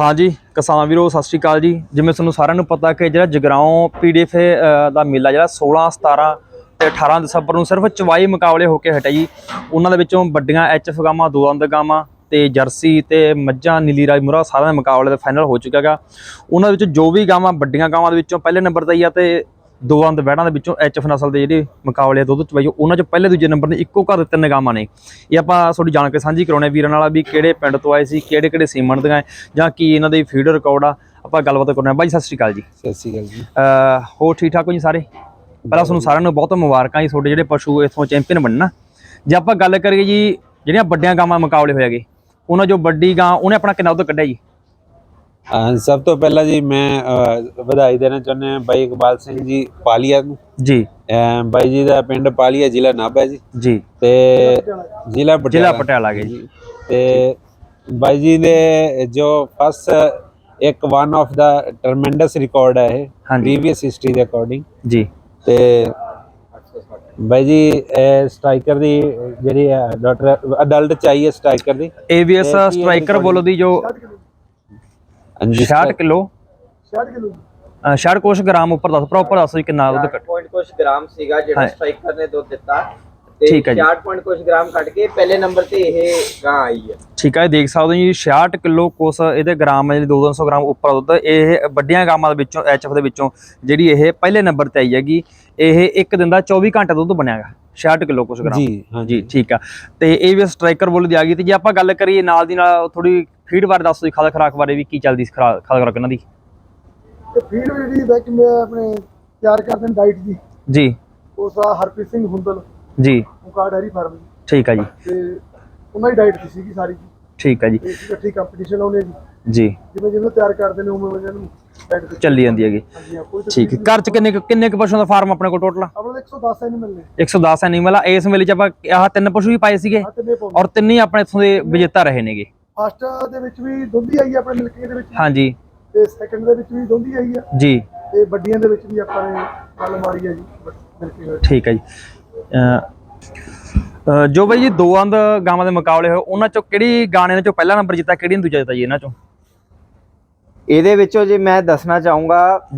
ਹਾਂਜੀ, ਕਿਸਾਨ ਵੀਰੋ, ਸਤਿ ਸ਼੍ਰੀ ਅਕਾਲ ਜੀ। ਜਿਵੇਂ ਤੁਹਾਨੂੰ ਸਾਰਿਆਂ ਨੂੰ ਪਤਾ ਕਿ ਜਿਹੜਾ ਜਗਰਾਉਂ ਪੀਡੀਐਫ ਦਾ ਮੇਲਾ ਜਿਹੜਾ 16 17 ਤੇ 18 ਦਸੰਬਰ ਨੂੰ ਸਿਰਫ ਚਵਾਈ ਮੁਕਾਬਲੇ ਹੋ ਕੇ ਹਟਿਆ ਜੀ। ਉਹਨਾਂ ਦੇ ਵਿੱਚੋਂ ਵੱਡੀਆਂ ਐਚਐਫ ਗਾਵਾਂ ਦੋ ਅੰਦ ਗਾਵਾਂ ਤੇ ਜਰਸੀ ਤੇ ਮੱਝਾਂ, ਨੀਲੀ ਰਾਜ ਮੁਰਾ ਸਾਰਿਆਂ ਦੇ ਮੁਕਾਬਲੇ ਦਾ ਫਾਈਨਲ ਹੋ ਚੁੱਕਾ ਹੈਗਾ ਉਹਨਾਂ ਦੇ ਵਿੱਚ ਜੋ ਵੀ ਗਾਵਾਂ ਵੱਡੀਆਂ ਗਾਵਾਂ ਦੇ ਵਿੱਚੋਂ ਪਹਿਲੇ ਨੰਬਰ ਤੇ ਹੀ ਆ ਤੇ ਦੋ ਅੰਦ ਬੈੜਾਂ ਦੇ ਵਿੱਚੋਂ ਐਚਐਫ ਨਸਲ ਦੇ ਜਿਹੜੇ ਮੁਕਾਬਲੇ ਆ ਦੁੱਧ ਚਵਾਈ ਉਹਨਾਂ ਚ ਪਹਿਲੇ ਦੂਜੇ ਨੰਬਰ ਤੇ ਇੱਕੋ ਘਰ ਦੇ ਤਿੰਨ ਗਾਵਾਂ ਨੇ। ਇਹ ਆਪਾਂ ਤੁਹਾਡੀ ਜਾਣਕਾਰੀ ਸਾਂਝੀ ਕਰਾਉਣੇ ਵੀਰਾਂ ਨਾਲ ਵੀ ਕਿਹੜੇ ਪਿੰਡ ਤੋਂ ਆਏ ਸੀ ਕਿਹੜੇ ਕਿਹੜੇ ਸੀਮਨ ਦੀਆਂ ਹੈ, ਜਾਂ ਕੀ ਇਹਨਾਂ ਦੇ ਫੀਡ ਰਿਕਾਰਡ ਆ ਆਪਾਂ ਗੱਲਬਾਤ ਕਰਨਾ ਬਾਈ ਸਤਿ ਸ਼੍ਰੀ ਅਕਾਲ ਜੀ। ਸਤਿ ਸ਼੍ਰੀ ਅਕਾਲ ਜੀ। ਹੋਰ ਠੀਕ ਠਾਕ ਹੋ ਜੀ ਸਾਰੇ? ਪਹਿਲਾਂ ਤੁਹਾਨੂੰ ਸਾਰਿਆਂ ਨੂੰ ਬਹੁਤ ਮੁਬਾਰਕਾਂ ਜੀ ਤੁਹਾਡੇ ਜਿਹੜੇ ਪਸ਼ੂ ਇਥੋਂ ਚੈਂਪੀਅਨ ਬਣਨਾ ਜੇ ਆਪਾਂ ਗੱਲ ਕਰੀਏ ਜੀ ਜਿਹੜੀਆਂ ਵੱਡੀਆਂ ਗਾਵਾਂ ਮੁਕਾਬਲੇ ਹੋਏਗੇ ਉਹਨਾਂ ਜੋ ਵੱਡੀ ਗਾਂ ਉਹਨੇ ਆਪਣਾ ਕਿੰਨਾ ਦੁੱਧ ਕੱਢਿਆ ਜੀ? ਅਹ ਸਭ ਤੋਂ ਪਹਿਲਾਂ ਜੀ ਮੈਂ ਅਹ, ਵਧਾਈ ਦੇਣਾ ਚਾਹੁੰਦਾ ਹਾਂ ਬਾਈ ਇਕਬਾਲ ਸਿੰਘ ਜੀ ਪਾਲੀਆ ਨੂੰ। ਜੀ। ਅਹ, ਬਾਈ ਜੀ ਦਾ ਪਿੰਡ ਪਾਲੀਆ ਜ਼ਿਲ੍ਹਾ ਨਾਭਾ ਜੀ। ਜੀ। ਤੇ ਜ਼ਿਲ੍ਹਾ ਜ਼ਿਲ੍ਹਾ ਪਟਿਆਲਾ ਪਟਿਆਲਾ ਗਏ ਜੀ। ਤੇ ਬਾਈ ਜੀ ਦੇ ਜੋ ਫਸਟ ਇੱਕ ਵਨ ਆਫ ਦਾ ਟਰਮੈਂਡਸ ਰਿਕਾਰਡ ਹੈ ਇਹ ਹਾਂਜੀ। ਪ੍ਰੀਵੀਅਸ ਹਿਸਟਰੀ ਦੇ ਅਕੋਰਡਿੰਗ ਜੀ। ਤੇ ਬਾਈ ਜੀ ਇਹ ਸਟ੍ਰਾਈਕਰ ਦੀ ਜਿਹੜੀ ਹੈ ਡਾਕਟਰ ਅਡਲਟ ਚਾਹੀਏ ਸਟ੍ਰਾਈਕਰ ਦੀ। ਹੈ ਸਟ੍ਰਾਈਕਰ ਬੋਲੋ ਦੀ ਜੋ ਹਾਂਜੀ 66 ਕਿਲੋ? 60 ਕਿਲੋ। 60 ਕੁਛ ਗ੍ਰਾਮ ਉੱਪਰ ਦੱਸ ਪ੍ਰੋਪਰ ਦੱਸੋ ਜੀ ਕਿੰਨਾ ਦੁੱਧ ਕੱਢ ਪੁਆਇੰਟ ਕੁਝ ਗ੍ਰਾਮ ਸੀਗਾ ਜਿਹੜਾ ਹਾਂ। ਸਟ੍ਰਾਈਕਰ ਨੇ ਦੁੱਧ ਦਿੱਤਾ। ਤੇ ਠੀਕ ਹੈ ਜੀ। 60 ਪੁਆਇੰਟ ਕੁਝ ਗ੍ਰਾਮ ਕੱਢ ਕੇ ਪਹਿਲੇ ਨੰਬਰ ਤੇ ਇਹ ਗਾਂ ਆਈ ਹੈ। ਠੀਕ ਹੈ ਇਹ ਦੇਖ ਸਕਦੇ ਹੋ ਜੀ 66 ਕਿਲੋ ਕੁਸ ਇਹਦੇ ਗ੍ਰਾਮ ਹੈ ਜਿਹੜੀ 200 ਗ੍ਰਾਮ ਉੱਪਰ ਦੁੱਧ। ਇਹ ਵੱਡੀਆਂ ਗਾਵਾਂ ਦੇ ਵਿੱਚੋਂ ਐਚਐਫ ਦੇ ਵਿੱਚੋਂ ਜਿਹੜੀ ਇਹ ਪਹਿਲੇ ਨੰਬਰ ਤੇ ਆਈ ਹੈਗੀ ਇਹ ਇੱਕ ਦਿਨ ਦਾ 24 ਘੰਟੇ ਦੁੱਧ ਬਣਿਆਗਾ 66 ਕਿਲੋ ਕੁਸ ਗ੍ਰਾਮ। ਜੀ ਜੀ ਹਾਂਜੀ ਠੀਕ ਆ। ਤੇ ਇਹ ਵੀ ਸਟ੍ਰਾਈਕਰ ਬੋਲ ਦੀ ਆ ਗਈ। ਤੇ ਜੇ ਆਪਾਂ ਗੱਲ ਕਰੀਏ ਨਾਲ ਦੀ ਨਾਲ ਥੋੜੀ ਫੀਡ ਬਾਰੇ ਦੱਸੋ ਜੀ ਖਾਦ ਖਰਾਕ ਬਾਰੇ ਵੀ ਕੀ ਚੱਲਦੀ ਖਾਦ ਖਰਾਕ ਇਹਨਾਂ ਦੀ ਤੇ ਫੀਡ ਜਿਹੜੀ ਬੈਕ ਮੈਂ ਆਪਣੇ ਤਿਆਰ ਕਰਦੇ ਨੇ ਡਾਈਟ ਦੀ ਜੀ। ਉਸ ਆ ਹਰਪ੍ਰੀਤ ਸਿੰਘ ਹੁੰਦਲ ਜੀ। ਮੁਕਾ ਡੈਰੀ ਫਾਰਮ ਦੀ। ਠੀਕ ਆ ਜੀ। ਤੇ ਉਹਨਾਂ ਦੀ ਡਾਈਟ ਦੀ ਸੀਗੀ ਸਾਰੀ ਜੀ। ਠੀਕ ਆ ਜੀ। ਇਕੱਠੀ ਕੰਪੀਟੀਸ਼ਨ ਲਾਉਣੇ ਜੀ। ਜੀ। ਜਿਵੇਂ ਜਿਵੇਂ ਤਿਆਰ ਕਰਦੇ ਨੇ ਉਵੇਂ ਇਹਨਾਂ ਨੂੰ ਚੱਲੀ ਜਾਂਦੀ ਹੈਗੀ। ਹਾਂ, ਠੀਕ ਹੈ ਘਰ ਚ ਕਿੰਨੇ ਕਿੰਨੇ ਕੁ ਪਸ਼ੂਆਂ ਦਾ ਫਾਰਮ ਆਪਣੇ ਕੋਲ ਟੋਟਲ ਆਪਣੇ ਕੋਲ 110 ਐਨ ਮਿਲਨੇ 110 ਐਨੀਮਲ ਆ। ਇਸ ਮੇਲੇ ਚ ਆਪਾਂ ਆਹ ਤਿੰਨ ਪਸ਼ੂ ਵੀ ਪਾਏ ਸੀਗੇ ਔਰ ਤਿੰਨੇ ਹੀ ਆਪਣੇ ਇਥੋਂ ਦੇ ਵਿਜੇਤਾ ਰਹੇ ਨੇਗੇ। ਫਸਟ ਦੇ ਵਿੱਚ ਵੀ ਦੁੰਦੀ ਆਈ ਆ ਆਪਣੇ ਮਿਲਕੇ ਦੇ ਵਿੱਚ ਹਾਂਜੀ। ਤੇ ਸੈਕੰਡ ਦੇ ਵਿੱਚ ਵੀ ਦੁੰਦੀ ਆਈ ਆ। ਜੀ। ਤੇ ਵੱਡੀਆਂ ਦੇ ਵਿੱਚ ਵੀ ਆਪਾਂ ਨੇ ਗੱਲ ਮਾਰੀ ਆ ਜੀ ਮਿਲਕੇ ਠੀਕ ਹੈ ਜੀ। ਜੋ ਬਈ ਜੀ ਦੋ ਅੰਦ ਗਾਵਾਂ ਦੇ ਮੁਕਾਬਲੇ ਹੋਏ ਉਹਨਾਂ ਚੋਂ ਕਿਹੜੀ ਗਾਣੇ ਨੇ ਚੋਂ ਪਹਿਲਾ ਨੰਬਰ ਜਿੱਤਾ ਕਿਹੜੀ ਨੇ ਦੂਜਾ ਜਿੱਤਾ ਜੀ ਇਹਨਾਂ ਚੋਂ? ਇਹਦੇ ਵਿੱਚੋਂ ਜੇ ਮੈਂ ਦੱਸਣਾ ਚਾਹੂੰਗਾ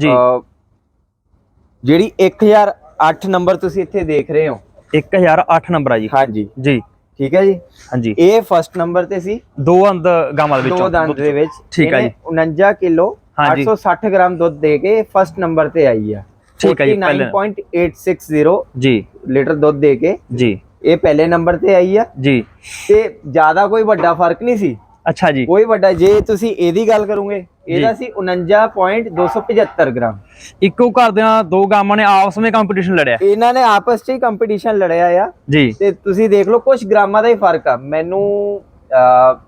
ਜਿਹੜੀ 1008 ਨੰਬਰ ਤੁਸੀਂ ਇੱਥੇ ਦੇਖ ਰਹੇ ਹੋ। 1008 ਨੰਬਰ ਆ ਜੀ। ਹਾਂਜੀ। ਜੀ। ਠੀਕ ਹੈ ਜੀ? ਹਾਂਜੀ। ਇਹ ਫਸਟ ਨੰਬਰ ਤੇ ਸੀ। ਦੋ ਅੰਦ ਗਾਵਾਂ ਦੇ ਦੋ ਵਿੱਚੋਂ। ਦੰਦ ਦੇ ਵਿੱਚ। ਠੀਕ ਹੈ ਇਹਨੇ 49 ਕਿਲੋ ਹਾਂਜੀ। 860 ਗ੍ਰਾਮ ਦੁੱਧ ਦੇ ਕੇ ਫਸਟ ਨੰਬਰ ਤੇ ਆਈ ਆ। ਠੀਕ ਹੈ ਜੀ, ਪਹਿਲੇ- 49.860 ਜੀ। ਲੀਟਰ ਦੁੱਧ ਦੇ ਕੇ। ਜੀ। ਇਹ ਪਹਿਲੇ ਨੰਬਰ ਤੇ ਆਈ ਆ। ਜੀ। ਤੇ ਜ਼ਿਆਦਾ ਕੋਈ ਵੱਡਾ ਫ਼ਰਕ ਨਹੀਂ ਸੀ। ਅੱਛਾ ਜੀ। ਕੋਈ ਵੱਡਾ ਜੇ ਤੁਸੀਂ ਇਹਦੀ ਗੱਲ ਕਰੋਗੇ ਇਹਦਾ ਸੀ 49.275 ਗ੍ਰਾਮ। ਇੱਕੋ ਘਰ ਦੀਆਂ ਦੋ ਗਾਵਾਂ ਨੇ ਆਪਸ ਵਿੱਚ ਕੰਪੀਟੀਸ਼ਨ ਲੜਿਆ। ਇਹਨਾਂ ਨੇ ਆਪਸ 'ਚ ਹੀ ਕੰਪੀਟੀਸ਼ਨ ਲੜਿਆ ਆ। ਜੀ। ਤੇ ਤੁਸੀਂ ਦੇਖ ਲਓ ਕੁਝ ਗ੍ਰਾਮਾਂ ਦਾ ਹੀ ਫ਼ਰਕ ਆ। ਮੈਨੂੰ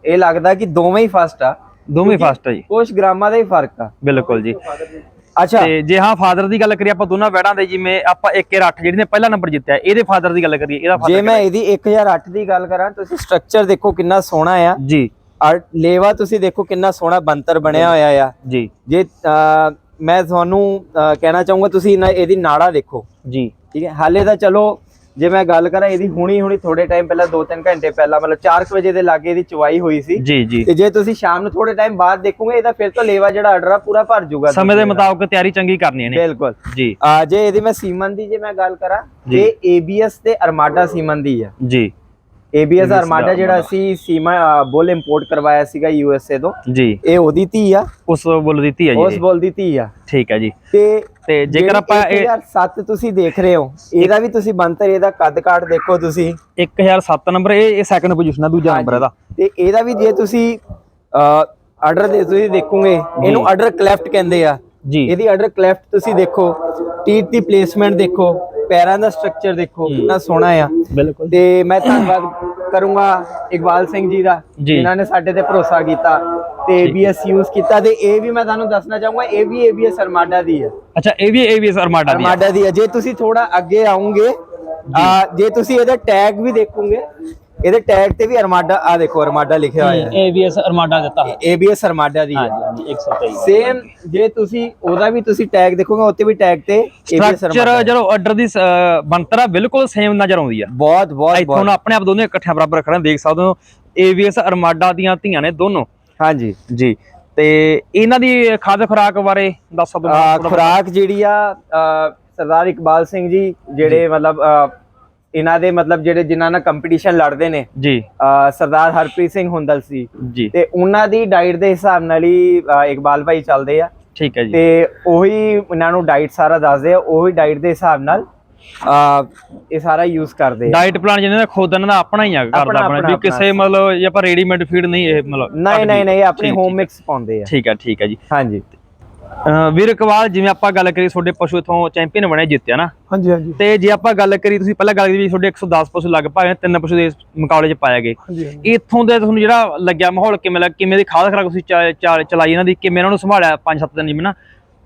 ਇਹ ਲੱਗਦਾ ਕਿ ਦੋਵੇਂ ਹੀ ਫਸਟ ਆ। ਦੋਵੇਂ ਫਾਸਟ ਆ ਜੀ। ਕੁਝ ਗ੍ਰਾਮਾਂ ਦਾ ਹੀ ਫ਼ਰਕ ਆ। ਬਿਲਕੁਲ ਜੀ। ਅੱਛਾ। ਤੇ ਜੇ ਹਾਂ ਫਾਦਰ ਦੀ ਗੱਲ ਕਰੀਏ ਆਪਾਂ ਦੋਨਾਂ ਵੈੜਾਂ ਦੇ ਜਿਵੇਂ ਆਪਾਂ 1.8 ਜਿਹੜੀ ਨੇ ਪਹਿਲਾ ਨੰਬਰ ਜਿੱਤਿਆ ਇਹਦੇ ਫਾਦਰ ਦੀ ਗੱਲ ਕਰੀਏ ਇਹਦਾ ਜੇ ਫਾਦਰ ਮੈਂ ਇਹਦੀ 1008 ਦੀ ਗੱਲ ਕਰਾਂ ਤੁਸੀਂ ਸਟਰਕਚਰ ਦੇਖੋ ਕਿੰਨਾ ਸੋਹਣਾ ਆ। ਜੀ। ਔਰ ਲੇਵਾ ਤੁਸੀਂ ਦੇਖੋ ਕਿੰਨਾ ਸੋਹਣਾ ਬੰਤਰ ਬਣਿਆ ਹੋਇਆ ਆ। ਜੀ। ਜੇ ਮੈਂ ਤੁਹਾਨੂੰ ਕਹਿਣਾ ਚਾਹੂੰਗਾ ਤੁਸੀਂ ਇਹਦੀ ਨਾੜਾ ਦੇਖੋ। ਜੀ। ਠੀਕ ਹੈ? ਹਾਲੇ ਤਾਂ ਚਲੋ ਜੇ ਮੈਂ ਗੱਲ ਕਰਾਂ ਇਹਦੀ ਹੁਣੀ ਹੁਣੀ ਥੋੜੇ ਟਾਈਮ ਪਹਿਲਾਂ 2-3 ਘੰਟੇ ਪਹਿਲਾਂ ਮਤਲਬ 4 ਵਜੇ ਦੇ ਲਾਗੇ ਇਹਦੀ ਚਵਾਈ ਹੋਈ ਸੀ। ਜੀ ਜੀ। ਤੇ ਜੇ ਤੁਸੀਂ ਸ਼ਾਮ ਨੂੰ ਥੋੜੇ ਟਾਈਮ ਬਾਅਦ ਦੇਖੋਗੇ ਇਹਦਾ ਫਿਰ ਤੋਂ ਲੇਵਾ ਜਿਹੜਾ ਆਰਡਰ ਆ ਪੂਰਾ ਭਰ ਜਾਊਗਾ ਸਮੇਂ ਦੇ ਮੁਤਾਬਕ ਤਿਆਰੀ ਚੰਗੀ ਕਰਨੀ ਇਹਨੇ। ਬਿਲਕੁਲ। ਜੀ। ਆ ਜੇ ਇਹਦੀ ਮੈਂ ਸੀਮਨ ਦੀ ਜੇ ਮੈਂ ਗੱਲ ਕਰਾਂ ਜੀ। ਇਹ ABS ਤੇ ਅਰਮਾਡਾ ਸੀਮਨ ਦੀ ਆ। ਜੀ। ABS ਅਰਮਾਡਾ ਜਿਹੜਾ ਅਸੀਂ ਸੀਮਾ ਬੁੱਲ ਇੰਪੋਰਟ ਕਰਵਾਇਆ ਸੀਗਾ USA ਤੋਂ। ਜੀ। ਇਹ ਉਹਦੀ ਧੀ ਆ। ਉਸ ਬੁੱਲ ਦਿੱਤੀ ਹੈ ਉਸ ਜੀ ਬੁੱਲ ਦੀ ਧੀ ਆ। ਠੀਕ ਹੈ ਜੀ। ਤੇ ਤੇ ਜੇਕਰ ਆਪਾਂ ਇਹ 1007 ਤੁਸੀਂ ਦੇਖ ਰਹੇ ਹੋ ਇਹਦਾ ਵੀ ਤੁਸੀਂ ਬੰਤਰ ਇਹਦਾ ਕੱਦ ਕਾਠ ਦੇਖੋ ਤੁਸੀਂ। 1007 ਨੰਬਰ ਇਹ ਇਹ ਸੈਕੰਡ ਪੋਜੀਸ਼ਨ ਹੈ ਦੂਜਾ ਨੰਬਰ ਇਹਦਾ। ਤੇ ਇਹਦਾ ਵੀ ਜੇ ਤੁਸੀਂ ਆਰਡਰ ਦੇ ਤੁਸੀਂ ਦੇਖੋਗੇ ਇਹਨੂੰ ਆਰਡਰ ਕਲੈਫਟ ਕਹਿੰਦੇ ਆ। ਜੀ। ਇਹਦੀ ਆਰਡਰ ਕਲੈਫਟ ਤੁਸੀਂ ਦੇਖੋ। ਟੀਟ ਦੀ ਪਲੇਸਮੈਂਟ ਦੇਖੋ। ਪੈਰਾਂ ਦਾ ਸਟਰਕਚਰ ਦੇਖੋ ਕਿੰਨਾ ਸੋਹਣਾ ਆ। ਬਿਲਕੁਲ। ਤੇ ਮੈਂ ਧੰਨਵਾਦ ਕਰੂੰਗਾ ਇਕਬਾਲ ਸਿੰਘ ਜੀ ਦਾ। ਜਿਨ੍ਹਾਂ ਨੇ ਸਾਡੇ ਤੇ ਭਰੋਸਾ ਕੀਤਾ ਤੇ ABS ਯੂਜ਼ ਕੀਤਾ ਤੇ ਇਹ ਵੀ ਮੈਂ ਤੁਹਾਨੂੰ ਦੱਸਣਾ ਚਾਹੂੰਗਾ ਇਹ ਵੀ ABS ਅਰਮਾਡਾ ਦੀ ਹੈ। ਅੱਛਾ ਇਹ ਵੀ ਵੀ ਅਰਮਾਡਾ ਦੀ ਹੈ। ਅਰਮਾਡਾ ਦੀ ਹੈ। ਜੇ ਤੁਸੀਂ ਥੋੜਾ ਅੱਗੇ ਆਉਂਗੇ ਜੇ। ਤੁਸੀਂ ਇਹਦਾ ਟੈਗ ਵੀ ਦੇਖੋਗੇ ਇਹਦੇ ਟੈਗ ਤੇ ਵੀ ਅਰਮਾਡਾ ਆ ਦੇਖੋ ਅਰਮਾਡਾ ਲਿਖਿਆ ਹੋਇਆ ਹੈ। ABS ਅਰਮਾਡਾ ਦਿੱਤਾ ਹੈ ABS ਅਰਮਾਡਾ ਦੀ ਹੈ। ਹਾਂਜੀ 123 ਸੇਮ ਜੇ ਤੁਸੀਂ ਉਹਦਾ ਵੀ ਤੁਸੀਂ ਟੈਗ ਦੇਖੋਗੇ ਉੱਤੇ ਵੀ ਟੈਗ ਤੇ ਸਟਰਕਚਰ ਅਰਮਾਡਾ। ਜਦੋਂ ਆਰਡਰ ਦੀ ਬਣਤਰ ਬਿਲਕੁਲ ਸੇਮ ਨਜ਼ਰ ਆਉਂਦੀ ਆ। ਬਹੁਤ ਬਹੁਤ ਇੱਥੋਂ ਬਹੁਤ। ਨਾ ਆਪਣੇ ਆਪ ਦੋਨੇ ਇਕੱਠਿਆਂ ਬਰਾਬਰ ਰੱਖਣਾ ਦੇਖ ਸਕਦੇ ਹੋ ABS ਅਰਮਾਡਾ ਦੀਆਂ ਧੀਆਂ ਨੇ ਦੋਨੋਂ। ਹਾਂਜੀ। ਜੀ ਤੇ ਇਹਨਾਂ ਦੀ ਖਾਦ ਖੁਰਾਕ ਬਾਰੇ ਦੱਸ ਸਕਦੇ ਹੋ? ਖੁਰਾਕ ਜਿਹੜੀ ਆ ਸਰਦਾਰ ਇਕਬਾਲ ਸਿੰਘ ਜੀ ਜਿਹੜੇ ਮਤਲਬ ਇਹਨਾਂ ਦੇ ਮਤਲਬ ਜਿਹੜੇ ਜਿਨ੍ਹਾਂ ਨਾਲ ਕੰਪੀਟੀਸ਼ਨ ਲੜਦੇ ਨੇ ਜੀ। ਸਰਦਾਰ ਹਰਪ੍ਰੀਤ ਸਿੰਘ ਹੁੰਦਲ ਸੀ। ਜੀ। ਤੇ ਉਹਨਾਂ ਦੀ ਡਾਈਟ ਦੇ ਹਿਸਾਬ ਨਾਲ ਹੀ ਇਕਬਾਲ ਭਾਈ ਚੱਲਦੇ ਆ। ਠੀਕ ਹੈ ਜੀ। ਤੇ ਉਹੀ ਇਹਨਾਂ ਨੂੰ ਡਾਈਟ ਸਾਰਾ ਦੱਸਦੇ ਆ ਉਹੀ ਡਾਈਟ ਦੇ ਹਿਸਾਬ ਨਾਲ ਅਹ ਇਹ ਸਾਰਾ ਯੂਜ਼ ਕਰਦੇ ਆ। ਡਾਈਟ ਪਲਾਨ ਜਿਹਨਾਂ ਦਾ ਖੁਦ ਇਹਨਾਂ ਦਾ ਆਪਣਾ ਹੀ ਆ ਘਰ ਦਾ ਆਪਣਾ- ਵੀ ਕਿਸੇ ਮਤਲਬ ਜੇ ਆਪਾਂ ਰੈਡੀਮੇਡ ਫੀਡ ਨਹੀਂ ਇਹ ਮਤਲਬ ਨਹੀਂ ਨਹੀਂ ਨਹੀਂ ਆਪਣੀ ਹੋਮ। ਮਿਕਸ ਪਾਉਂਦੇ ਆ। ਠੀਕ ਹੈ ਠੀਕ ਹੈ ਜੀ। ਹਾਂਜੀ। ਵੀਰ ਇਕਬਾਲ ਜਿਵੇਂ ਆਪਾਂ ਗੱਲ ਕਰੀ ਤੁਹਾਡੇ ਪਸ਼ੂ ਇਥੋਂ ਚੈਂਪੀਅਨ ਬਣੇ ਜਿੱਤਿਆ ਨਾ ਹਾਂਜੀ ਹਾਂਜੀ। ਤੇ ਜੇ ਆਪਾਂ ਗੱਲ ਕਰੀ ਤੁਸੀਂ ਪਹਿਲਾਂ ਗੱਲ ਕੀਤੀ ਤੁਹਾਡੇ 110 ਪਸ਼ੂ ਲਗਭਗ ਨੇ, ਤਿੰਨ ਪਸ਼ੂ ਦੇ ਮੁਕਾਬਲੇ 'ਚ ਪਾਏ ਗਏ। ਇੱਥੋਂ ਦੇ ਤੁਹਾਨੂੰ ਜਿਹੜਾ ਲੱਗਿਆ ਮਾਹੌਲ ਕਿਵੇਂ ਲੱਗ ਕਿਵੇਂ ਦੀ ਖਾਦ ਖਰਾਕ ਤੁਸੀਂ ਚਲਾਈ ਇਹਨਾਂ ਦੀ ਕਿਵੇਂ ਇਹਨਾਂ ਨੂੰ ਸੰਭਾਲਿਆ 5-7 ਦਿਨ ਜਿਵੇਂ ਨਾ?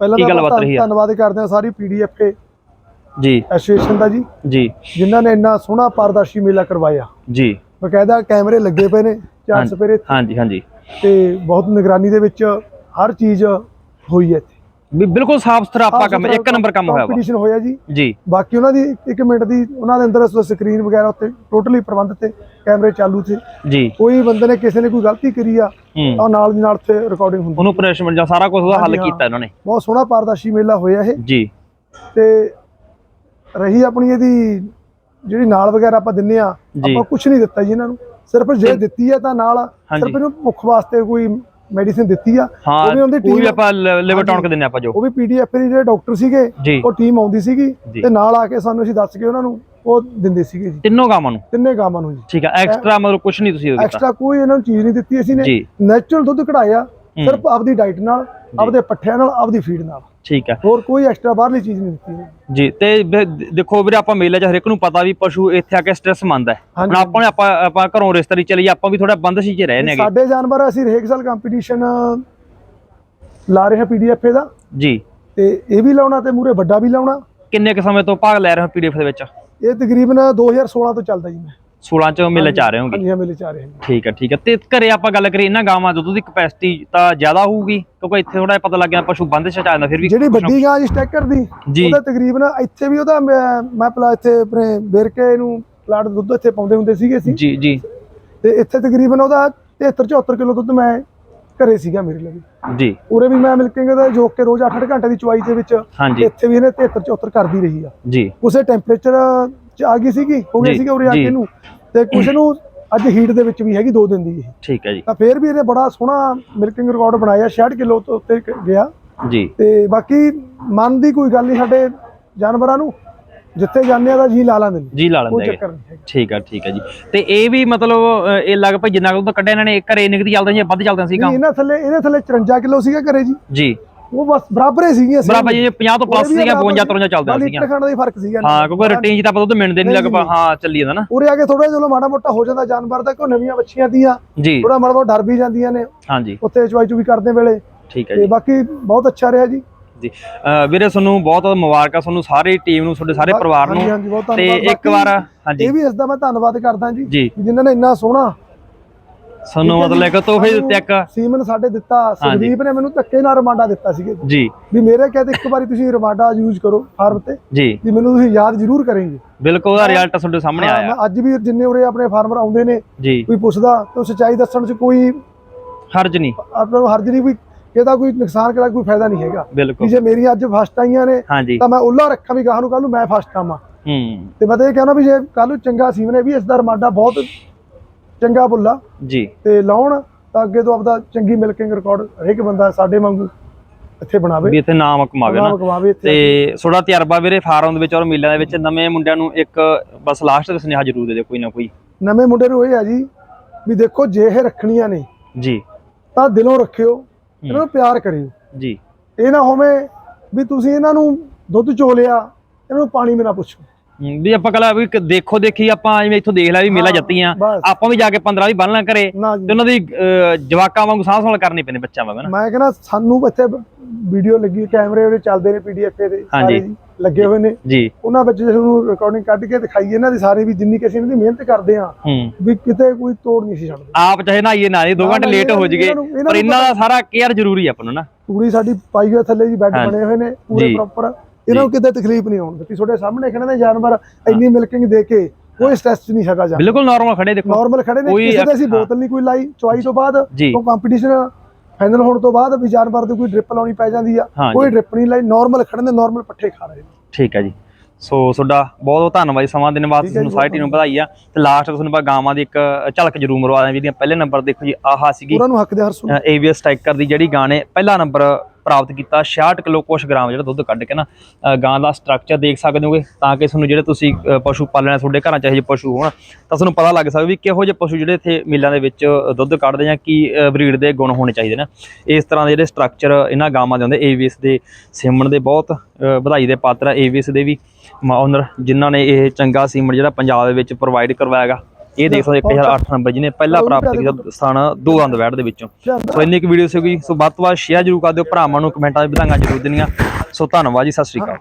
ਪਹਿਲਾਂ ਤਾਂ ਗੱਲਬਾਤ ਰਹੀ? ਧੰਨਵਾਦ ਕਰਦੇ ਹਾਂ ਸਾਰੀ ਪੀਡੀਐਫ ਜੀ। ਐਸੋਸੀਏਸ਼ਨ ਦਾ ਜੀ ਜੀ। ਜਿਨ੍ਹਾਂ ਨੇ ਇੰਨਾ ਸੋਹਣਾ ਪਾਰਦਰਸ਼ੀ ਮੇਲਾ ਕਰਵਾਇਆ। ਜੀ। ਬਕਾਇਦਾ ਕੈਮਰੇ ਲੱਗੇ ਪਏ ਨੇ ਚਾਰ। ਸਪੇਰੇ ਹਾਂਜੀ ਹਾਂਜੀ। ਤੇ ਬਹੁਤ ਨਿਗਰਾਨੀ ਦੇ ਵਿੱਚ ਹਰ ਚੀਜ਼ ਹੋਈ ਹੈ ਇੱਥੇ। ਵੀ ਬਿਲਕੁਲ ਸਾਫ਼ ਸੁਥਰਾ ਆਪਾਂ ਕੰਮ ਇੱਕ ਨੰਬਰ ਕੰਮ ਹੋਇਆ ਵਾ। ਕੰਪੀਟੀਸ਼ਨ ਹੋਇਆ ਜੀ। ਜੀ। ਬਾਕੀ ਉਹਨਾਂ ਦੀ ਇੱਕ ਮਿੰਟ ਦੀ ਉਹਨਾਂ ਦੇ ਅੰਦਰ ਸਕਰੀਨ ਵਗੈਰਾ ਉੱਤੇ ਟੋਟਲੀ ਪ੍ਰਬੰਧ ਤੇ ਕੈਮਰੇ ਚਾਲੂ ਸੀ। ਜੀ। ਕੋਈ ਬੰਦੇ ਨੇ ਕਿਸੇ ਨੇ ਕੋਈ ਗਲਤੀ ਕਰੀ ਆ ਤਾਂ ਨਾਲ ਦੀ ਨਾਲ ਉੱਥੇ ਰਿਕਾਰਡਿੰਗ ਹੁੰਦੀ ਉਹਨੂੰ ਪਨਿਸ਼ਮੈਂਟ ਜਾਂ ਸਾਰਾ ਕੁਝ ਉਹਦਾ ਹੱਲ। ਕੀਤਾ ਇਹਨਾਂ ਨੇ। ਬਹੁਤ ਸੋਹਣਾ ਪਾਰਦਰਸ਼ੀ ਮੇਲਾ ਹੋਇਆ ਇਹ। ਜੀ। ਤੇ ਰਹੀ ਆਪਣੀ ਇਹਦੀ ਜਿਹੜੀ ਨਾਲ ਵਗੈਰਾ ਆਪਾਂ ਦਿੰਨੇ ਆ। ਆਪਾਂ ਕੁਝ ਨਹੀਂ ਦਿੱਤਾ ਜੀ ਇਹਨਾਂ ਨੂੰ। ਸਿਰਫ ਜੇ ਦਿੱਤੀ ਆ ਤਾਂ ਨਾਲ। ਸਿਰਫ ਇਹਨੂੰ ਮੁੱਖ ਵਾਸਤੇ ਕੋਈ ਮੈਡੀਸਿਨ ਦਿੱਤੀ ਆ। ਉਹ ਵੀ ਉਹਦੀ ਉਹ ਵੀ ਟੀਮ ਆਪਾਂ ਲਿਵਰ ਟਾਉਣ ਦਿੰਦੇ ਆਪਾਂ ਜੋ। ਉਹ ਵੀ ਪੀਡੀਐਫ ਦੇ ਜਿਹੜੇ ਡਾਕਟਰ ਸੀਗੇ ਉਹ ਟੀਮ ਆਉਂਦੀ ਸੀਗੀ। ਤੇ ਨਾਲ ਆ ਕੇ ਸਾਨੂੰ ਅਸੀਂ ਦੱਸ ਕੇ ਉਹਨਾਂ ਨੂੰ ਉਹ ਦਿੰਦੇ ਸੀਗੇ ਜੀ। ਤਿੰਨੋਂ ਗਾਵਾਂ ਨੂੰ? ਤਿੰਨੇ ਗਾਵਾਂ ਨੂੰ ਜੀ। ਠੀਕ ਹੈ ਐਕਸਟਰਾ ਮਤਲਬ ਕੁਝ ਨਹੀਂ ਤੁਸੀਂ ਉਹ ਕੀਤਾ ਐਕਸਟਰਾ ਕੋਈ ਇਹਨਾਂ ਨੂੰ ਚੀਜ਼ ਨਹੀਂ ਦਿੱਤੀ ਅਸੀਂ ਨੇ ਨੈਚੁਰਲ ਦੁੱਧ ਕਢਾਇਆ। ਸਿਰਫ ਆਪਦੀ ਡਾਈਟ ਨਾਲ ਆਪਦੇ ਪੱਠਿਆਂ ਨਾਲ ਆਪਦੀ ਫੀਡ ਨਾਲ। ਠੀਕ ਹੈ। ਹੋਰ ਕੋਈ ਐਕਸਟਰਾ ਬਾਹਰਲੀ ਚੀਜ਼ ਨਹੀਂ ਦਿੱਤੀ। ਜੀ ਤੇ ਦੇਖੋ ਵੀਰੇ ਆਪਾਂ ਮੇਲੇ 'ਚ ਹਰੇਕ ਨੂੰ ਪਤਾ ਵੀ ਪਸ਼ੂ ਇੱਥੇ ਆ ਕੇ ਸਟ੍ਰੈਸ ਮੰਨਦਾ। ਹੁਣ ਆਪਾਂ ਨੇ ਆਪਾਂ ਆਪਾਂ ਘਰੋਂ ਰਿਸ਼ਤੇਦਾਰੀ ਚਲੀ ਆਪਾਂ ਵੀ ਥੋੜਾ ਬੰਦਸ਼ 'ਚ ਰਹੇ ਨੇਗੇ ਸਾਡੇ ਜਾਨਵਰ ਅਸੀਂ ਹਰੇਕ ਸਾਲ ਕੰਪੀਟੀਸ਼ਨ ਲਾ ਰਹੇ ਹਾਂ ਪੀਡੀਐਫ ਦਾ। ਜੀ। ਤੇ ਇਹ ਵੀ ਲਾਉਣਾ ਤੇ ਮੂਰੇ ਵੱਡਾ ਵੀ ਲਾਉਣਾ। ਕਿੰਨੇ ਕੁ ਸਮੇਂ ਤੋਂ ਭਾਗ ਲੈ ਰਹੇ ਹੋ ਪੀਡੀਐਫ ਦੇ ਵਿੱਚ? ਇਹ ਤਕਰੀਬਨ 2016 ਤੋਂ ਚੱਲਦਾ ਜੀ ਮੈਂ। 16 ਚ ਮੇਲੇ 'ਚ ਆ ਰਹੇ ਹੋਗੇ ਹਾਂਜੀ ਹਾਂ ਮੇਲੇ ਚ ਆ ਰਹੇ ਹਾਂ। ਠੀਕ ਹੈ ਠੀਕ ਹੈ ਤੇ ਘਰੇ ਆਪਾਂ ਗੱਲ ਕਰੀਏ ਇਹਨਾਂ ਗਾਵਾਂ ਦੁੱਧ ਦੀ ਕਪੈਸਿਟੀ ਤਾਂ ਜ਼ਿਆਦਾ ਹੋਊਗੀ ਕਿਉਂਕਿ ਇੱਥੇ ਥੋੜਾ ਪਤਾ ਲੱਗ ਗਿਆ ਪਸ਼ੂ ਬੰਦਸ਼ 'ਚ ਜਾਂਦਾ ਫਿਰ ਵੀ ਜਿਹੜੀ ਵੱਡੀ ਗਾਂ ਜੀ ਸਟੈਕਰ ਦੀ। ਉਹਦਾ ਤਕਰੀਬਨ ਇੱਥੇ ਵੀ ਉਹਦਾ ਮੈਂ ਪਲਾ ਇੱਥੇ ਆਪਣੇ ਬੇਰਕੇ ਨੂੰ ਪਲਾਟ ਦੁੱਧ ਇੱਥੇ ਪਾਉਂਦੇ ਹੁੰਦੇ ਸੀਗੇ ਅਸੀਂ। ਜੀ ਜੀ। ਤੇ ਇੱਥੇ ਤਕਰੀਬਨ ਉਹਦਾ 73 74 ਕਿਲੋ ਦੁੱਧ ਮੈਂ ਘਰੇ ਸੀਗਾ ਮੇਰੇ ਲਈ। ਜੀ। ਉਰੇ ਵੀ ਮੈਂ ਮਿਲਕਿੰਗ ਦਾ ਜੋਕ ਕੇ ਰੋਜ਼ 8-8 ਘੰਟੇ ਦੀ ਚੁਆਈ ਦੇ ਵਿੱਚ ਇੱਥੇ ਵੀ ਇਹਨੇ 73 74 ਕਰਦੀ ਰਹੀ ਆ। ਜੀ। ਉਸੇ ਟੈਂਪਰੇਚਰ ਚ ਆ ਗਈ ਸੀਗੀ ਹੋ ਜੀ, ਸੀਗਾ ਉਰੇ ਆ। ਕੇ ਨੂੰ ਤੇ ਕੁਛ ਨੂੰ ਅੱਜ ਹੀਟ ਦੇ ਵਿੱਚ ਵੀ ਹੈਗੀ ਦੋ ਦਿਨ ਦੀ ਇਹ। ਠੀਕ ਹੈ ਜੀ। ਤਾਂ ਫੇਰ ਵੀ ਇਹਨੇ ਬੜਾ ਸੋਹਣਾ ਮਿਲਕਿੰਗ ਰਿਕਾਰਡ ਬਣਾਇਆ 66 ਕਿਲੋ ਤੋਂ ਉੱਤੇ ਗਿਆ। ਜੀ। ਤੇ ਬਾਕੀ ਮਨ ਦੀ ਕੋਈ ਗੱਲ ਨਹੀਂ ਸਾਡੇ ਜਾਨਵਰਾਂ ਨੂੰ ਜਿੱਥੇ ਜਾਂਦੇ ਆ ਤਾਂ ਜੀ ਲਾ ਲਾਂਦੇ ਨੇ। ਜੀ ਲਾ ਲੈਂਦੇ ਠੀਕ ਹੈ ਠੀਕ ਹੈ ਜੀ। ਤੇ ਇਹ ਵੀ ਮਤਲਬ ਇਹ ਲਗਭਗ ਜਿੰਨਾ ਕੁ ਦੁੱਧ ਕੱਢਿਆ ਇਹਨਾਂ ਨੇ ਘਰੇ ਨਿਕਦੀ ਚੱਲਦਾ ਜਾਂ ਵੱਧ ਚੱਲਦਾ ਸੀ ਕੰਮ ਇਹਨਾਂ ਥੱਲੇ ਇਹਦੇ ਥੱਲੇ 54 ਕਿਲੋ ਸੀਗਾ ਘਰੇ ਜੀ। ਜੀ। ਉਹ ਬਸ ਬਰਾਬਰ ਹੀ ਸੀਗੀਆਂ ਬਰਾਬਰ ਜੀ 50 ਤੋਂ ਪਲੱਸ ਉਹਦੇ ਵੀ ਸੀਗਾ ਬਰਾਬਰ 52 53 ਚੱਲਦਾ ਬਸ ਸੀਗਾ ਲੀਟਰ ਖੰਡ ਦਾ ਹੀ ਫ਼ਰਕ ਸੀਗਾ ਹਾਂ ਕਿਉਂਕਿ ਰੂਟੀਨ 'ਚ ਤਾਂ ਆਪਾਂ ਦੁੱਧ ਮਿਲਦੇ ਨਹੀਂ ਲਗਭਗ ਹਾਂ ਚੱਲੀ ਜਾਂਦਾ ਨਾ। ਉਰੇ ਆ ਕੇ ਥੋੜਾ ਜਿਹਾ ਮਾੜਾ ਮੋਟਾ ਹੋ ਜਾਂਦਾ ਜਾਨਵਰ ਦਾ ਕੋਈ ਨਵੀਆਂ ਬੱਚੀਆਂ ਦੀਆਂ ਜੀ। ਥੋੜਾ ਮਾੜਾ ਮੋਟਾ ਡਰ ਵੀ ਜਾਂਦੀਆਂ ਨੇ। ਹਾਂਜੀ। ਉੱਥੇ ਚੁਆਈ ਚੁਈ ਕਰਦੇ ਵੇਲੇ। ਠੀਕ ਹੈ ਤੇ ਜੀ। ਬਾਕੀ ਬਹੁਤ ਅੱਛਾ ਰਿਹਾ ਜੀ। ਜੀ। ਵੀਰੇ ਤੁਹਾਨੂੰ ਬਹੁਤ ਬਹੁਤ ਮੁਬਾਰਕਾਂ ਤੁਹਾਨੂੰ ਸਾਰੀ ਟੀਮ ਨੂੰ ਤੁਹਾਡੇ ਸਾਰੇ ਪਰਿਵਾਰ ਨੂੰ। ਤੇ। ਇੱਕ ਵਾਰ ਹਾਂਜੀ। ਇਹ ਵੀ ਇਸ ਦਾ ਮੈਂ ਧੰਨਵਾਦ ਕਰਦਾ ਜੀ ਵੀ ਜਿਨ੍ਹਾਂ ਨੇ ਇੰਨਾ ਸੋਹਣਾ ਸਾਨੂੰ ਮਤਲਬ ਇੱਕ ਤੋਹਫੇ ਦਿੱਤੇ ਇੱਕ। ਸੀਮਨ ਸਾਡੇ ਦਿੱਤਾ ਸੁਖਦੀਪ ਨੇ ਮੈਨੂੰ ਧੱਕੇ ਨਾਲ ਰਮਾਂਡਾ ਦਿੱਤਾ ਸੀਗੇ। ਜੀ। ਵੀ ਮੇਰੇ ਕਹਿੰਦੇ ਇੱਕ ਵਾਰੀ ਤੁਸੀਂ ਰਮਾਂਡਾ ਯੂਜ਼ ਕਰੋ ਫਾਰਮ ਤੇ ਜੀ। ਵੀ ਮੈਨੂੰ ਤੁਸੀਂ ਯਾਦ ਜ਼ਰੂਰ ਕਰੇਂਗੇ। ਬਿਲਕੁਲ ਉਹਦਾ ਰਿਜ਼ਲਟ ਤੁਹਾਡੇ ਸਾਹਮਣੇ ਆਇਆ। ਮੈਂ ਅੱਜ ਵੀ ਜਿੰਨੇ ਉਰੇ ਆਪਣੇ ਫਾਰਮਰ ਆਉਂਦੇ ਨੇ ਕੋਈ ਪੁੱਛਦਾ ਤਾਂ ਸੱਚਾਈ ਦੱਸਣ 'ਚ ਕੋਈ ਹਰਜ ਨਹੀਂ। ਆਪਾਂ ਨੂੰ ਹਰਜ ਨਹੀਂ ਕੋਈ ਇਹਦਾ ਕੋਈ ਨੁਕਸਾਨ ਕਰਾ ਕੋਈ ਫਾਇਦਾ ਨਹੀਂ ਹੈਗਾ। ਬਿਲਕੁਲ। ਜੇ ਮੇਰੀ ਅੱਜ ਫਸਟ ਆਈਆਂ ਨੇ ਤਾਂ ਮੈਂ ਉੱਲਾ ਰੱਖਾਂ ਵੀ ਗਾਹ ਨੂੰ ਕੱਲ ਨੂੰ ਮੈਂ ਫਸਟ ਆਵਾਂ। ਹੂੰ। ਤੇ ਮੈਂ ਤਾਂ ਇਹ ਕਹਿਣਾ ਵੀ ਜੇ ਕੱਲ ਨੂੰ ਚੰਗਾ ਸੀਮਨ ਹੈ ਵੀ ਇਸ ਦਾ ਰਮਾਂਡਾ ਬਹੁਤ ਚੰਗਾ ਬੁੱਲਾ ਜੀ। ਤੇ ਲਾਉਣ ਤਾਂ ਅੱਗੇ ਤੋਂ ਆਪਦਾ ਚੰਗੀ ਮਿਲਕਿੰਗ ਰਿਕਾਰਡ ਹਰੇਕ ਬੰਦਾ ਸਾਡੇ ਵਾਂਗੂ ਇੱਥੇ ਬਣਾਵੇ। ਵੀ ਇੱਥੇ ਨਾਮ ਕਮਾਵੇ ਨਾ। ਨਾਮ ਕਮਾਵੇ ਇੱਥੇ ਤੇ ਥੋੜਾ ਤਜਰਬਾ ਵੀਰੇ ਫਾਰਮ ਦੇ ਵਿੱਚ ਔਰ ਮੇਲਿਆਂ ਦੇ ਵਿੱਚ ਨਵੇਂ ਮੁੰਡਿਆਂ ਨੂੰ ਇੱਕ ਬਸ ਲਾਸਟ ਦਾ ਸੁਨੇਹਾ ਜ਼ਰੂਰ ਦੇ ਦਿਓ ਕੋਈ ਨਾ ਕੋਈ। ਨਵੇਂ ਮੁੰਡੇ ਨੂੰ ਇਹ ਆ ਜੀ ਵੀ ਦੇਖੋ ਜੇ ਇਹ ਰੱਖਣੀਆਂ ਨੇ ਜੀ। ਤਾਂ ਦਿਲੋਂ ਰੱਖਿਓ ਇਹਨਾਂ ਨੂੰ ਪਿਆਰ ਕਰਿਓ। ਜੀ। ਇਹ ਨਾ ਹੋਵੇ ਵੀ ਤੁਸੀਂ ਇਹਨਾਂ ਨੂੰ ਦੁੱਧ ਚੋ ਲਿਆ ਇਹਨਾਂ ਨੂੰ ਪਾਣੀ ਵੀ ਨਾ ਪੁੱਛੋ। ਵੀ ਆਪਾਂ ਕਲਾ ਵੀ ਇੱਕ ਦੇਖੋ ਦੇਖੀ ਆਪਾਂ ਜਿਵੇਂ ਇੱਥੋਂ ਦੇਖ ਲਿਆ ਵੀ ਮੇਲਾ ਹਾਂ, ਜੱਤੀਆਂ ਬਸ। ਆਪਾਂ ਵੀ ਜਾ ਕੇ 15 ਵੀ ਬੰਨ ਲਾਂ ਨਾ ਤੇ ਜੀ ਉਹਨਾਂ ਦੀ ਅਹ, ਜਵਾਕਾਂ ਵਾਂਗੂ ਸਾਹ ਸੰਭਾਲ ਕਰਨੀ ਪੈਂਦੀ ਬੱਚਿਆਂ ਵਾਂਗ ਨਾ ਮੈਂ ਕਹਿੰਦਾ ਸਾਨੂੰ ਇੱਥੇ ਵੀਡੀਓ ਲੱਗੀ ਕੈਮਰੇ ਉਹਦੇ ਚੱਲਦੇ ਨੇ ਪੀਡੀਐਫ ਦੇ ਸਾਰੇ। ਜੀ ਲੱਗੇ ਹੋਏ ਨੇ ਜੀ ਉਹਨਾਂ ਵਿੱਚ ਜੇ ਤੁਹਾਨੂੰ ਰਿਕਾਰਡਿੰਗ ਕੱਢ ਕੇ ਦਿਖਾਈਏ ਇਹਨਾਂ ਦੀ ਸਾਰੀ ਵੀ ਜਿੰਨੀ ਕਿ ਅਸੀਂ ਇਹਨਾਂ ਦੀ ਮਿਹਨਤ ਕਰਦੇ ਆ ਹੂੰ ਵੀ ਕਿਤੇ ਕੋਈ ਤੋੜ ਨਹੀਂ ਸੀ ਛੱਡਦੇ ਆਪ ਚਾਹੇ ਨਹਾਈਏ ਨਾ 2 ਨਾ, ਘੰਟੇ ਨਾ, ਲੇਟ ਹੋ ਇਹਨਾਂ ਜਗੇ ਨੂੰ- ਇਹਨਾਂ ਪਰ ਨੂੰ ਇਹਨਾਂ ਦਾ ਸਾਰਾ ਕੇਅਰ ਜ਼ਰੂਰੀ ਆ ਆਪਾਂ ਨੂੰ ਨਾ ਪੂਰੀ ਸਾਡੀ ਪਾਈ ਹੋਈ ਥੱਲੇ ਜੀ ਬੈੱਡ ਹਾਂਜੀ। ਬਣੇ ਹੋਏ ਨੇ ਪੂਰੇ ਜੀ। ਪ੍ਰੋਪਰ ਇਹਨਾਂ ਨੂੰ ਕਿਤੇ ਤਕਲੀਫ ਨਹੀਂ ਆਉਣ ਦਿੱਤੀ। ਤੁਹਾਡੇ ਸਾਹਮਣੇ ਖੜੇ ਨੇ ਜਾਨਵਰ ਇੰਨੀ ਮਿਲਕਿੰਗ ਦੇ ਕੇ ਕੋਈ ਸਟ੍ਰੈਸ ਨਹੀਂ ਹੈਗਾ ਜਾਨਵਰ ਬਿਲਕੁਲ ਨਾਰਮਲ ਖੜੇ ਦੇਖੋ। ਨਾਰਮਲ ਖੜੇ ਨੇ ਕਿਸੇ ਦੇ ਅਸੀਂ। ਬੋਤਲ ਨਹੀਂ ਕੋਈ ਲਾਈ। ਚੁਆਈ ਤੋਂ ਬਾਅਦ ਜੀ। ਤੋਂ ਕੰਪੀਟੀਸ਼ਨ ਫਾਈਨਲ ਹੋਣ ਤੋਂ ਬਾਅਦ ਵੀ ਜਾਨਵਰ ਦੀ ਕੋਈ ਡ੍ਰਿਪ ਲਾਉਣੀ ਪੈ ਜਾਂਦੀ ਆ। ਕੋਈ ਡ੍ਰਿਪ ਨਹੀਂ ਲਾਈ। ਨਾਰਮਲ ਖੜਨ ਦੇ ਨਾਰਮਲ ਪੱਠੇ ਖਾ ਰਹੇ ਨੇ। ਠੀਕ ਹੈ ਜੀ। ਸੋ ਤੁਹਾਡਾ ਬਹੁਤ ਬਹੁਤ ਧੰਨਵਾਦ ਜੀ। ਸਮਾਂ ਦੇਣ ਵਾਸਤੇ ਤੁਹਾਨੂੰ ਸਾਰੀ ਟੀਮ ਨੂੰ ਵਧਾਈ ਆ। ਤੇ ਲਾਸਟ ਤੁਹਾਨੂੰ ਆਪਾਂ ਗਾਵਾਂ ਦੀ ਇੱਕ ਝਲਕ ਜ਼ਰੂਰ ਮਰਵਾ ਦਾਂ ਜਿਹੜੀਆਂ ਪਹਿਲੇ ਨੰਬਰ ਦੇਖੋ ਜੀ ਆਹਾ ਸੀਗੀ ਉਹਨਾਂ ਨੂੰ ਹੱਕ ਦੇ ਹਰਸੂ ਏਵੀਐਸ ਸਟ੍ਰਾਈਕਰ ਦੀ ਜਿਹੜੀ ਗਾਂ ਨੇ ਪਹਿਲਾ ਨੰਬਰ ਪ੍ਰਾਪਤ ਕੀਤਾ 66 ਕਿਲੋ ਕੁਛ ਗ੍ਰਾਮ ਜਿਹੜਾ ਦੁੱਧ ਕੱਢ ਕੇ ਨਾ ਗਾਂ ਦਾ ਸਟਰਕਚਰ ਦੇਖ ਸਕਦੇ ਹੋਗੇ, ਤਾਂ ਕਿ ਤੁਹਾਨੂੰ ਜਿਹੜੇ ਤੁਸੀਂ ਪਸ਼ੂ ਪਾਲਣਾ ਤੁਹਾਡੇ ਘਰਾਂ ਚ ਇਹੋ ਜਿਹੇ ਪਸ਼ੂ ਹੋਣ, ਤਾਂ ਤੁਹਾਨੂੰ ਪਤਾ ਲੱਗ ਸਕਦਾ ਵੀ ਕਿਹੋ ਜਿਹੇ ਪਸ਼ੂ ਜਿਹੜੇ ਇੱਥੇ ਮੇਲਿਆਂ ਦੇ ਵਿੱਚ ਦੁੱਧ ਕੱਢਦੇ ਜਾਂ ਕੀ ਬਰੀਡ ਦੇ ਗੁਣ ਹੋਣੇ ਚਾਹੀਦੇ ਨੇ। ਇਸ ਤਰ੍ਹਾਂ ਦੇ ਜਿਹੜੇ ਸਟਰਕਚਰ ਇਹਨਾਂ ਗਾਵਾਂ ਦੇ ਹੁੰਦੇ ਏਵੀਐਸ ਦੇ ਸਿਮਣ ਦੇ ਬਹੁਤ ਵਧਾਈ ਦੇ ਪਾਤਰ ਆ ਏਵੀਐਸ ਦੇ ਵੀ ਓਨਰ ਜਿਨ੍ਹਾਂ ਨੇ ਇਹ ਚੰਗਾ ਸੀਮਨ ਜਿਹੜਾ ਪੰਜਾਬ ਦੇ ਵਿੱਚ ਪ੍ਰੋਵਾਈਡ ਕਰਵਾਇਆਗਾ ਇਹ ਦੇਖ ਸਕਦੇ 1008 ਨੰਬਰ ਜਿਹਨੇ ਪਹਿਲਾ ਪ੍ਰਾਪਤ ਕੀਤਾ ਸਥਾਨ ਦੋ ਦੰਦ ਵੈੜ ਦੇ ਵਿੱਚੋਂ। ਸੋ ਇੰਨੀ ਕੁ ਵੀਡੀਓ ਸੀਗੀ। ਸੋ ਵੱਧ ਤੋਂ ਵੱਧ ਸ਼ੇਅਰ ਜਰੂਰ ਕਰ ਦਿਓ। ਭਰਾਵਾਂ ਨੂੰ ਕਮੈਂਟਾਂ 'ਚ ਵਧਾਈਆਂ ਜਰੂਰ ਦੇਣੀਆਂ ਸੋ ਧੰਨਵਾਦ ਜੀ ਸਤਿ ਸ਼੍ਰੀ ਅਕਾਲ।